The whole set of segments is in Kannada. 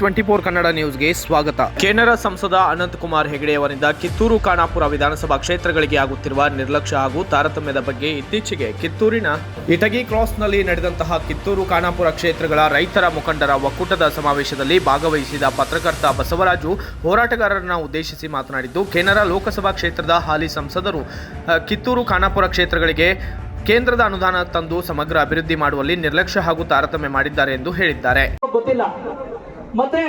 ಟ್ವೆಂಟಿ ಫೋರ್ ಕನ್ನಡ ನ್ಯೂಸ್ಗೆ ಸ್ವಾಗತ. ಕೇಂದ್ರ ಸಂಸದ ಅನಂತ್ ಕುಮಾರ್ ಹೆಗಡೆ ಅವರಿಂದ ಕಿತ್ತೂರು ಖಾನಾಪುರ ವಿಧಾನಸಭಾ ಕ್ಷೇತ್ರಗಳಿಗೆ ಆಗುತ್ತಿರುವ ನಿರ್ಲಕ್ಷ್ಯ ಹಾಗೂ ತಾರತಮ್ಯದ ಬಗ್ಗೆ ಇತ್ತೀಚೆಗೆ ಕಿತ್ತೂರಿನ ಇಟಗಿ ಕ್ರಾಸ್ನಲ್ಲಿ ನಡೆದಂತಹ ಕಿತ್ತೂರು ಖಾನಾಪುರ ಕ್ಷೇತ್ರಗಳ ರೈತರ ಮುಖಂಡರ ಒಕ್ಕೂಟದ ಸಮಾವೇಶದಲ್ಲಿ ಭಾಗವಹಿಸಿದ ಪತ್ರಕರ್ತ ಬಸವರಾಜು ಹೋರಾಟಗಾರರನ್ನ ಉದ್ದೇಶಿಸಿ ಮಾತನಾಡಿದ್ದು ಕೇನರ ಲೋಕಸಭಾ ಕ್ಷೇತ್ರದ ಹಾಲಿ ಸಂಸದರು ಕಿತ್ತೂರು ಖಾನಾಪುರ ಕ್ಷೇತ್ರಗಳಿಗೆ ಕೇಂದ್ರದ ಅನುದಾನ ತಂದು ಸಮಗ್ರ ಅಭಿವೃದ್ಧಿ ಮಾಡುವಲ್ಲಿ ನಿರ್ಲಕ್ಷ್ಯ ಹಾಗೂ ತಾರತಮ್ಯ ಮಾಡಿದ್ದಾರೆ ಎಂದು ಹೇಳಿದ್ದಾರೆ. ಗೊತ್ತಿಲ್ಲ. ಮತ್ತೆ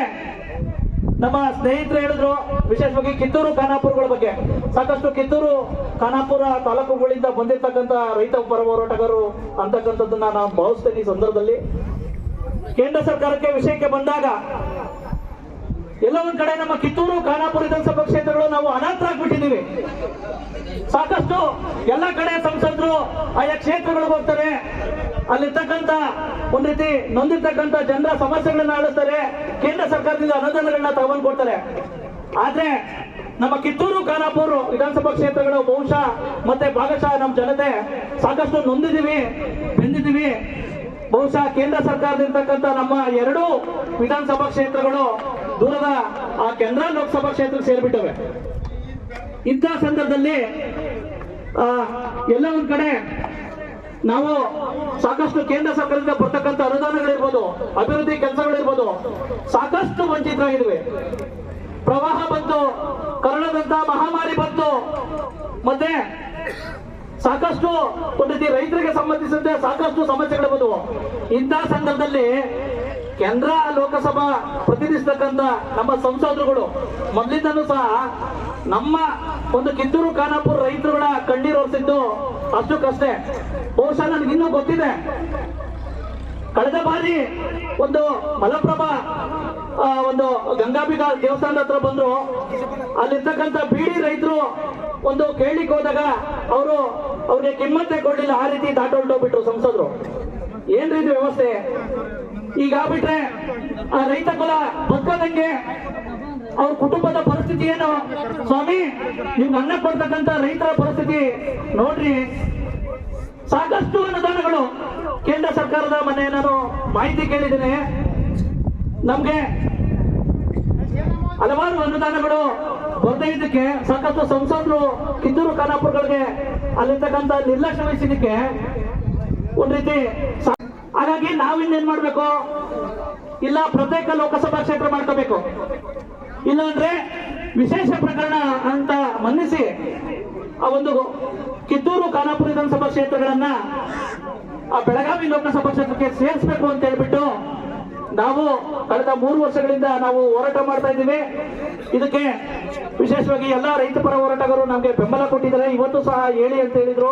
ನಮ್ಮ ಸ್ನೇಹಿತರು ಹೇಳಿದ್ರು, ವಿಶೇಷವಾಗಿ ಕಿತ್ತೂರು, ಖಾನಾಪುರಗಳ ಬಗ್ಗೆ. ಸಾಕಷ್ಟು ಕಿತ್ತೂರು, ಖಾನಾಪುರ ತಾಲೂಕುಗಳಿಂದ ಬಂದಿರತಕ್ಕಂತ ರೈತ ಪರ ಹೋರಾಟಗಾರರು ಅಂತಕ್ಕಂಥದ್ದನ್ನ ನಾನು ಭಾವಿಸ್ತೇನೆ ಈ ಸಂದರ್ಭದಲ್ಲಿ. ಕೇಂದ್ರ ಸರ್ಕಾರಕ್ಕೆ ವಿಷಯಕ್ಕೆ ಬಂದಾಗ ಎಲ್ಲ ಕಡೆ ನಮ್ಮ ಕಿತ್ತೂರು, ಖಾನಾಪುರ ವಿಧಾನಸಭಾ ಕ್ಷೇತ್ರಗಳು ನಾವು ಅನಾಥರಾಗ್ಬಿಟ್ಟಿದೀವಿ ಸಾಕಷ್ಟು ಎಲ್ಲ ಕಡೆ ಸಂಸದರು, ಆಯಾ ಕ್ಷೇತ್ರಗಳಿಗೆ ಹೋಗ್ತಾರೆ. ಅಲ್ಲಿರ್ತಕ್ಕಂಥ ಒಂದ್ ರೀತಿ ನೊಂದಿರ್ತಕ್ಕಂಥ ಜನರ ಸಮಸ್ಯೆಗಳನ್ನ ಆಡಿಸ್ತಾರೆ ಕೇಂದ್ರ ಸರ್ಕಾರದಿಂದ ಅನುದಾನಗಳನ್ನ ತಗೊಂಡ್ ಕೊಡ್ತಾರೆ. ಆದ್ರೆ ನಮ್ಮ ಕಿತ್ತೂರು, ಖಾನಾಪುರ ವಿಧಾನಸಭಾ ಕ್ಷೇತ್ರಗಳು ಬಹುಶಃ ಮತ್ತೆ ಭಾಗಶಃ ನಮ್ಮ ಜನತೆ ಸಾಕಷ್ಟು ನೊಂದಿದೀವಿ ಬೆಂದಿದೀವಿ ಬಹುಶಃ ಕೇಂದ್ರ ಸರ್ಕಾರದಿರ್ತಕ್ಕಂಥ ನಮ್ಮ ಎರಡು ವಿಧಾನಸಭಾ ಕ್ಷೇತ್ರಗಳು ದೂರದ ಆ ಕೇಂದ್ರ ಲೋಕಸಭಾ ಕ್ಷೇತ್ರ ಸೇರಿಬಿಟ್ಟವೆ. ಇಂತಹ ಸಂದರ್ಭದಲ್ಲಿ ಎಲ್ಲ ಒಂದ್ ಕಡೆ ನಾವು ಸಾಕಷ್ಟು ಕೇಂದ್ರ ಸರ್ಕಾರದಿಂದ ಬರ್ತಕ್ಕಂಥ ಅನುದಾನಗಳಿರ್ಬೋದು, ಅಭಿವೃದ್ಧಿ ಕೆಲಸಗಳಿರ್ಬೋದು, ಸಾಕಷ್ಟು ವಂಚಿತರಾಗಿದ್ವಿ. ಪ್ರವಾಹ ಬಂತು ಕರೋನಾದಂತ ಮಹಾಮಾರಿ ಬಂತು. ಮತ್ತೆ ಸಾಕಷ್ಟು ಒಂದು ರೀತಿ ರೈತರಿಗೆ ಸಂಬಂಧಿಸಿದಂತೆ ಸಾಕಷ್ಟು ಸಮಸ್ಯೆಗಳು ಬಂದವು ಇಂಥ ಸಂದರ್ಭದಲ್ಲಿ ಕೇಂದ್ರ ಲೋಕಸಭಾ ಪ್ರತಿನಿಧಿಸತಕ್ಕಂಥ ನಮ್ಮ ಸಂಸದರುಗಳು, ಮೊದಲಿಂದನೂ ಸಹ ನಮ್ಮ ಒಂದು ಕಿತ್ತೂರು ಖಾನಾಪುರ ರೈತರುಗಳ ಕಣ್ಣೀರು ಒರೆಸಿದ್ದು ಅಷ್ಟಕ್ಕಷ್ಟೇ ಬಹುಶಃ ನನಗೆ ಇನ್ನೂ ಗೊತ್ತಿದೆ. ಕಳೆದ ಬಾರಿ ಒಂದು ಮಲಪ್ರಭಾ ಒಂದು ಗಂಗಾಬಿಗ ದೇವಸ್ಥಾನದ ಹತ್ರ ಬಂದ್ರು. ಅಲ್ಲಿರ್ತಕ್ಕಂಥ ಬೀಡಿ ರೈತರು ಒಂದು ಕೇಳಿಕ್ ಹೋದಾಗ ಅವರು ಅವ್ರಿಗೆ ಕಿಮ್ಮತ್ತೆ ಕೊಡ್ಲಿಲ್ಲ. ಆ ರೀತಿ ದಾಟೊಳ್ಟೋಗ್ಬಿಟ್ರು ಸಂಸದರು. ಏನ್ರಿ ಇದು ವ್ಯವಸ್ಥೆ? ಈಗ ಆಗ್ಬಿಟ್ರೆ ಆ ರೈತ ಕುಲ ಬದುಕೋದಂಗೆ ಅವ್ರ ಕುಟುಂಬದ ಪರಿಸ್ಥಿತಿ ಏನು? ಸ್ವಾಮಿ, ನೀವು ಅನ್ನ ಕೊಡ್ತಕ್ಕಂತ ರೈತರ ಪರಿಸ್ಥಿತಿ ನೋಡ್ರಿ. ಸಾಕಷ್ಟು ಅನುದಾನಗಳು ಕೇಂದ್ರ ಸರ್ಕಾರದ ಮನೆ ನಾನು ಮಾಹಿತಿ ಕೇಳಿದ್ದೇನೆ. ನಮ್ಗೆ ಹಲವಾರು ಅನುದಾನಗಳು ಬರ್ದೇ ಇದ್ದಕ್ಕೆ ಸಾಕಷ್ಟು ಸಂಸದರು ಕಿತ್ತೂರು ಖಾನಾಪುರಗಳಿಗೆ ಅಲ್ಲಿರ್ತಕ್ಕಂಥ ನಿರ್ಲಕ್ಷ್ಯ ವಹಿಸಿದ್ದಕ್ಕೆ ಒಂದ್ ರೀತಿ ಹಾಗಾಗಿ ನಾವಿನ್ನೇನ್ ಮಾಡ್ಬೇಕು? ಇಲ್ಲ ಪ್ರತ್ಯೇಕ ಲೋಕಸಭಾ ಕ್ಷೇತ್ರ ಮಾಡ್ಕೋಬೇಕು. ಇಲ್ಲಾಂದ್ರೆ ವಿಶೇಷ ಪ್ರಕರಣ ಅಂತ ಮನ್ನಿಸಿ ಆ ಒಂದು ಕಿತ್ತೂರು ಖಾನಾಪುರ ವಿಧಾನಸಭಾ ಕ್ಷೇತ್ರಗಳನ್ನ ಆ ಬೆಳಗಾವಿ ಲೋಕಸಭಾ ಕ್ಷೇತ್ರಕ್ಕೆ ಸೇರಿಸಬೇಕು ಅಂತ ಹೇಳ್ಬಿಟ್ಟು ನಾವು ಕಳೆದ ಮೂರು ವರ್ಷಗಳಿಂದ ನಾವು ಹೋರಾಟ ಮಾಡ್ತಾ ಇದ್ದೀವಿ. ಇದಕ್ಕೆ ವಿಶೇಷವಾಗಿ ಎಲ್ಲ ರೈತ ಪರ ಹೋರಾಟಗಾರರು ನಮಗೆ ಬೆಂಬಲ ಕೊಟ್ಟಿದ್ದಾರೆ. ಇವತ್ತು ಸಹ ಹೇಳಿ ಅಂತ ಹೇಳಿದ್ರು.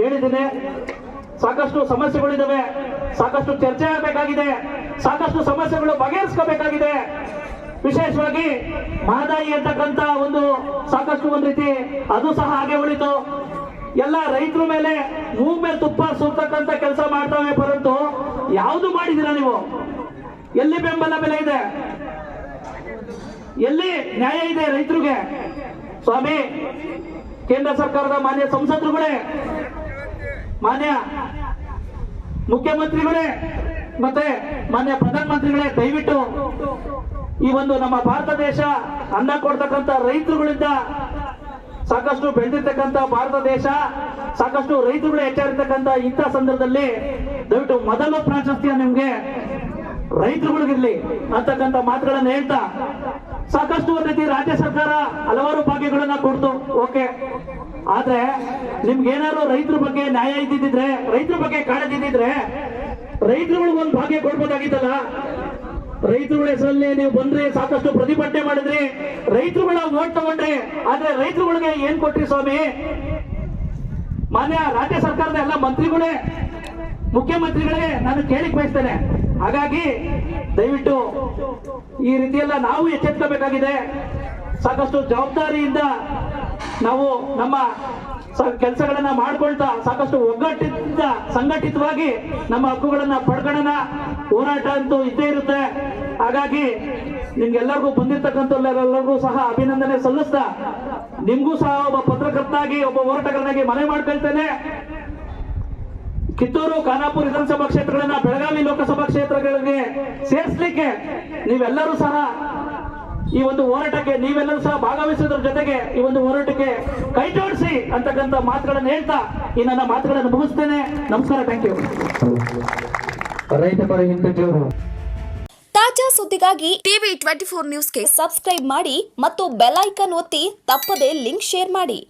ಹೇಳಿದ್ದೀನಿ. ಸಾಕಷ್ಟು ಸಮಸ್ಯೆಗಳಿದ್ದಾವೆ ಸಾಕಷ್ಟು ಚರ್ಚೆ ಆಗಬೇಕಾಗಿದೆ. ಸಾಕಷ್ಟು ಸಮಸ್ಯೆಗಳು ಬಗೆಹರಿಸ್ಕೋಬೇಕಾಗಿದೆ. ವಿಶೇಷವಾಗಿ ಮಹದಾಯಿ ಅಂತಕ್ಕಂತ ಒಂದು ಸಾಕಷ್ಟು ಒಂದು ರೀತಿ ಅದು ಸಹ ಹಾಗೆ ಉಳಿತು. ಎಲ್ಲ ರೈತರ ಮೇಲೆ ಮೂಗ್ ಮೇಲೆ ತುಪ್ಪ ಸುರ್ತಕ್ಕಂತ ಕೆಲಸ ಮಾಡ್ತಾವೆ ಹೊರತು ಯಾವುದು ಮಾಡಿದಿರ ನೀವು. ಎಲ್ಲಿ ಬೆಂಬಲ ಬೆಲೆ ಇದೆ? ಎಲ್ಲಿ ನ್ಯಾಯ ಇದೆ ರೈತರಿಗೆ? ಸ್ವಾಮಿ, ಕೇಂದ್ರ ಸರ್ಕಾರದ ಮಾನ್ಯ ಸಂಸದರುಗಳೇ, ಮಾನ್ಯ ಮುಖ್ಯಮಂತ್ರಿಗಳೇ, ಮತ್ತೆ ಮಾನ್ಯ ಪ್ರಧಾನಮಂತ್ರಿಗಳೇ, ದಯವಿಟ್ಟು ಈ ಒಂದು ನಮ್ಮ ಭಾರತ ದೇಶ ಅನ್ನ ಕೊಡ್ತಕ್ಕಂಥ ರೈತರುಗಳಿಂದ ಸಾಕಷ್ಟು ಬೆಳೆದಿರ್ತಕ್ಕಂಥ ಭಾರತ ದೇಶ, ಸಾಕಷ್ಟು ರೈತರುಗಳು ಹೆಚ್ಚಾಗಿರ್ತಕ್ಕಂಥ ಇಂಥ ಸಂದರ್ಭದಲ್ಲಿ ದಯವಿಟ್ಟು ಮೊದಲ ಪ್ರಾಶಸ್ತ್ಯ ನಿಮ್ಗೆ ರೈತರುಗಳಿಗಿರ್ಲಿ ಅಂತಕ್ಕಂಥ ಮಾತುಗಳನ್ನು ಹೇಳ್ತಾ, ಸಾಕಷ್ಟು ರೀತಿ ರಾಜ್ಯ ಸರ್ಕಾರ ಹಲವಾರು ಭಾಗ್ಯಗಳನ್ನ ಕೊಡ್ತು, ಓಕೆ. ಆದ್ರೆ ನಿಮ್ಗೆ ಏನಾದ್ರು ರೈತರ ಬಗ್ಗೆ ನ್ಯಾಯ ಇದ್ದಿದ್ರೆ ರೈತರ ಬಗ್ಗೆ ಕಾಳಜಿದ್ದಿದ್ರೆ ರೈತರುಗಳಿಗೆ ಒಂದು ಭಾಗ್ಯ ಕೊಡ್ಬೋದಾಗಿತ್ತಲ್ಲ? ರೈತರುಗಳ ಹೆಸರಲ್ಲಿ ನೀವು ಬಂದ್ರೆ ಸಾಕಷ್ಟು ಪ್ರತಿಭಟನೆ ಮಾಡಿದ್ರಿ ರೈತರುಗಳ ಓಟ್ ತಗೊಂಡ್ರಿ, ಆದ್ರೆ ರೈತರುಗಳಿಗೆ ಏನ್ ಕೊಟ್ರಿ ಸ್ವಾಮಿ? ಮಾನ್ಯ ರಾಜ್ಯ ಸರ್ಕಾರದ ಎಲ್ಲ ಮಂತ್ರಿಗಳೇ, ಮುಖ್ಯಮಂತ್ರಿಗಳೇ, ನಾನು ಕೇಳಿಕ್ ಬಯಸ್ತೇನೆ. ಹಾಗಾಗಿ ದಯವಿಟ್ಟು ಈ ರೀತಿಯೆಲ್ಲ ನಾವು ಎಚ್ಚೆತ್ಕೋಬೇಕಾಗಿದೆ. ಸಾಕಷ್ಟು ಜವಾಬ್ದಾರಿಯಿಂದ ನಾವು ನಮ್ಮ ಕೆಲಸಗಳನ್ನ ಮಾಡ್ಕೊಳ್ತಾ ಸಾಕಷ್ಟು ಒಗ್ಗಟ್ಟಿನಿಂದ ಸಂಘಟಿತವಾಗಿ ನಮ್ಮ ಹಕ್ಕುಗಳನ್ನ ಪಡ್ಕೊಳ್ಳೋಣ ಹೋರಾಟ ಅಂತೂ ಇದ್ದೇ ಇರುತ್ತೆ. ಹಾಗಾಗಿ ನಿಮ್ಗೆಲ್ಲರಿಗೂ ಬಂದಿರ್ತಕ್ಕಂಥವ್ರೆಲ್ಲರಿಗೂ ಸಹ ಅಭಿನಂದನೆ ಸಲ್ಲಿಸ್ತಾ, ನಿಮ್ಗೂ ಸಹ ಒಬ್ಬ ಪತ್ರಕರ್ತನಾಗಿ, ಒಬ್ಬ ಹೋರಾಟಗಾರನಾಗಿ ಮನೆ ಮಾಡ್ಕೊಳ್ತೇನೆ. ಕಿತ್ತೂರು ಖಾನಾಪುರ ವಿಧಾನಸಭಾ ಕ್ಷೇತ್ರಗಳನ್ನ ಬೆಳಗಾವಿ ಲೋಕಸಭಾ ಕ್ಷೇತ್ರಗಳಿಗೆ ಸೇರಿಸಲಿಕ್ಕೆ ನೀವೆಲ್ಲರೂ ಸಹ ಈ ಒಂದು ಹೋರಾಟಕ್ಕೆ ನೀವೆಲ್ಲರೂ ಸಹ ಭಾಗವಹಿಸೋದ್ರ ಜೊತೆಗೆ ಈ ಒಂದು ಹೋರಾಟಕ್ಕೆ ಕೈ ಜೋಡಿಸಿ ಅಂತಕ್ಕಂಥ ಮಾತುಗಳನ್ನು ಹೇಳ್ತಾ ಈ ನನ್ನ ಮಾತುಗಳನ್ನು ಮುಗಿಸ್ತೇನೆ. ನಮಸ್ಕಾರ ಥ್ಯಾಂಕ್ ಯು ರೈತ ಪರ ಹಿಂದೂ ತಾಜಾ ಸುದ್ದಿಗಾಗಿ ಟಿವಿ ಟ್ವೆಂಟಿ ಫೋರ್ ನ್ಯೂಸ್ಗೆ ಸಬ್ಸ್ಕ್ರೈಬ್ ಮಾಡಿ ಮತ್ತು ಬೆಲ್ ಐಕನ್ ಒತ್ತಿ ತಪ್ಪದೇ ಲಿಂಕ್ ಶೇರ್ ಮಾಡಿ.